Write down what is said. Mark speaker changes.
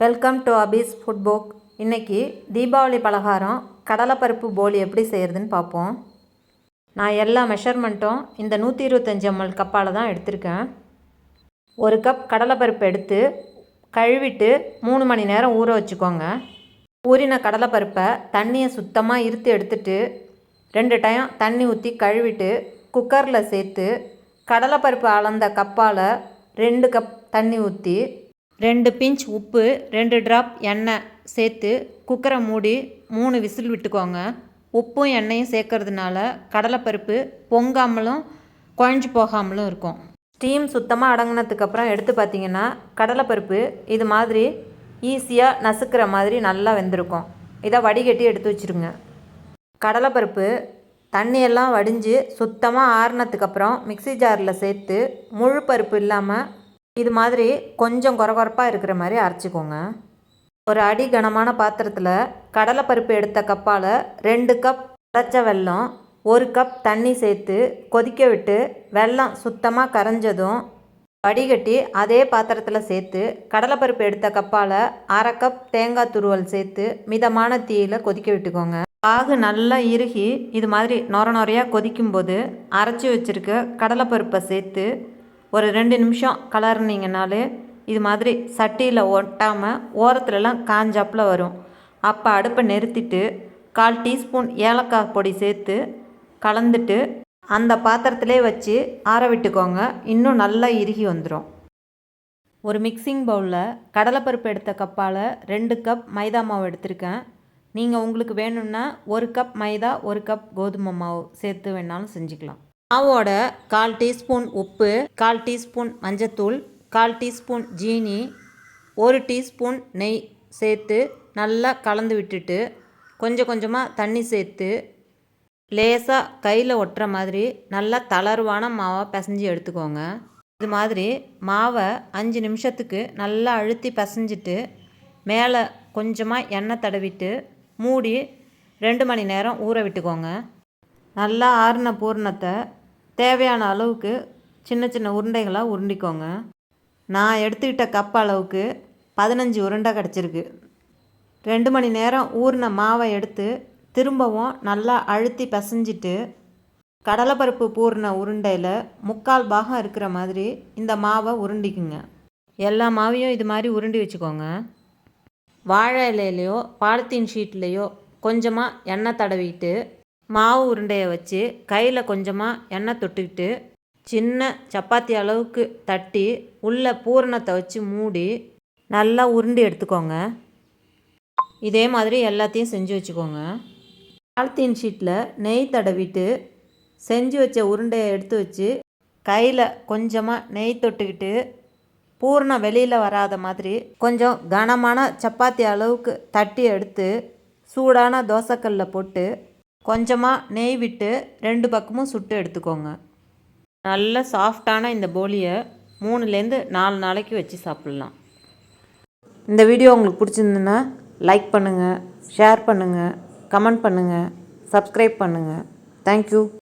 Speaker 1: Welcome to Abi's food book இன்றைக்கி தீபாவளி பலகாரம் கடலைப்பருப்பு போலி எப்படி செய்கிறதுன்னு பார்ப்போம். நான் எல்லா மெஷர்மெண்ட்டும் இந்த நூற்றி இருபத்தஞ்சி எம்எல் கப்பால் தான் எடுத்திருக்கேன். ஒரு கப் கடலைப்பருப்பு எடுத்து கழுவிட்டு மூணு மணி நேரம் ஊற வச்சுக்கோங்க. ஊறின கடலைப்பருப்பை தண்ணியை சுத்தமாக இருத்து எடுத்துட்டு ரெண்டு டைம் தண்ணி ஊற்றி கழுவிட்டு குக்கரில் சேர்த்து கடலைப்பருப்பு அளந்த கப்பால் ரெண்டு கப் தண்ணி ஊற்றி ரெண்டு பிஞ்ச் உப்பு ரெண்டு ட்ராப் எண்ணெய் சேர்த்து குக்கரை மூடி மூணு விசில் விட்டுக்கோங்க. உப்பும் எண்ணெயும் சேர்க்கறதுனால கடலைப்பருப்பு பொங்காமலும் குழஞ்சி போகாமலும் இருக்கும். ஸ்டீம் சுத்தமாக அடங்கினதுக்கப்புறம் எடுத்து பார்த்தீங்கன்னா கடலைப்பருப்பு இது மாதிரி ஈஸியாக நசுக்கிற மாதிரி நல்லா வெந்திருக்கும். இதை வடிகட்டி எடுத்து வச்சுருங்க. கடலைப்பருப்பு தண்ணியெல்லாம் வடிஞ்சு சுத்தமாக ஆறுனதுக்கப்புறம் மிக்ஸி ஜாரில் சேர்த்து முழு பருப்பு இல்லாமல் இது மாதிரி கொஞ்சம் குறகுறப்பாக இருக்கிற மாதிரி அரைச்சிக்கோங்க. ஒரு அடி கனமான பாத்திரத்தில் கடலைப்பருப்பு எடுத்த கப்பால் ரெண்டு கப் அரைச்ச வெல்லம் ஒரு கப் தண்ணி சேர்த்து கொதிக்க விட்டு வெல்லம் சுத்தமாக கரைஞ்சதும் வடிகட்டி அதே பாத்திரத்தில் சேர்த்து கடலைப்பருப்பு எடுத்த கப்பால் அரை கப் தேங்காய் துருவல் சேர்த்து மிதமான தீயில் கொதிக்க விட்டுக்கோங்க. பாகு நல்லா இறுகி இது மாதிரி நொர நொறையாக கொதிக்கும்போது அரைச்சி வச்சுருக்க கடலைப்பருப்பை சேர்த்து ஒரு ரெண்டு நிமிஷம் கலர்னிங்கனாலே இது மாதிரி சட்டியில் ஒட்டாமல் ஓரத்துலலாம் காஞ்சாப்பில் வரும். அப்போ அடுப்பை நிறுத்திட்டு கால் டீஸ்பூன் ஏலக்காய் பொடி சேர்த்து கலந்துட்டு அந்த பாத்திரத்திலே வச்சு ஆற விட்டுக்கோங்க. இன்னும் நல்லா இறுகி வந்துடும் ஒரு மிக்சிங் பவுலில் கடலைப்பருப்பு எடுத்த கப்பால் ரெண்டு கப் மைதா மாவு எடுத்திருக்கேன். நீங்கள் உங்களுக்கு வேணும்னா ஒரு கப் மைதா ஒரு கப் கோதுமை மாவு சேர்த்து வேணாலும் செஞ்சுக்கலாம். மாவோட கால் டீஸ்பூன் உப்பு கால் டீஸ்பூன் மஞ்சத்தூள் கால் டீஸ்பூன் ஜீனி ஒரு டீஸ்பூன் நெய் சேர்த்து நல்லா கலந்து விட்டுட்டு கொஞ்சம் கொஞ்சமாக தண்ணி சேர்த்து லேசாக கையில் ஒட்டுற மாதிரி நல்லா தளர்வான மாவை பிசைஞ்சு எடுத்துக்கோங்க. இது மாதிரி மாவை அஞ்சு நிமிஷத்துக்கு நல்லா அழுத்தி பிசைஞ்சிட்டு மேலே கொஞ்சமாக எண்ணெய் தடவிட்டு மூடி ரெண்டு மணி நேரம் ஊற விட்டுக்கோங்க. நல்லா ஆறின பூரணத்தை தேவையான அளவுக்கு சின்ன சின்ன உருண்டைகளாக உருண்டிக்கோங்க. நான் எடுத்துக்கிட்ட கப் அளவுக்கு பதினஞ்சு உருண்டை கிடச்சிருக்கு. ரெண்டு மணி நேரம் ஊறின மாவை எடுத்து திரும்பவும் நல்லா அழுத்தி பிசைஞ்சிட்டு கடலைப்பருப்பு பூர்ண உருண்டையில் முக்கால் பாகம் இருக்கிற மாதிரி இந்த மாவை உருண்டிக்குங்க. எல்லா மாவையும் இது மாதிரி உருண்டி வச்சுக்கோங்க. வாழை இலையிலையோ பாலித்தீன் ஷீட்லேயோ கொஞ்சமாக எண்ணெய் தடவிட்டு மாவு உருண்டையை வச்சு கையில் கொஞ்சமாக எண்ணெய் தொட்டுக்கிட்டு சின்ன சப்பாத்தி அளவுக்கு தட்டி உள்ளே பூரணத்தை வச்சு மூடி நல்லா உருண்டி எடுத்துக்கோங்க. இதே மாதிரி எல்லாத்தையும் செஞ்சு வச்சுக்கோங்க. பாலித்தீன் ஷீட்டில் நெய் தடவிட்டு செஞ்சு வச்ச உருண்டையை எடுத்து வச்சு கையில் கொஞ்சமாக நெய் தொட்டுக்கிட்டு பூர்ணம் வெளியில் வராத மாதிரி கொஞ்சம் கனமான சப்பாத்தி அளவுக்கு தட்டி எடுத்து சூடான தோசைக்கல்லில் போட்டு கொஞ்சமாக நெய் விட்டு ரெண்டு பக்கமும் சுட்டு எடுத்துக்கோங்க. நல்ல சாஃப்டான இந்த போலியை மூணுலேருந்து நாலு நாளைக்கு வச்சு சாப்பிட்லாம். இந்த வீடியோ உங்களுக்கு பிடிச்சிருந்துன்னா லைக் பண்ணுங்கள் ஷேர் பண்ணுங்கள் கமெண்ட் பண்ணுங்கள் சப்ஸ்கிரைப் பண்ணுங்கள் தேங்க்யூ.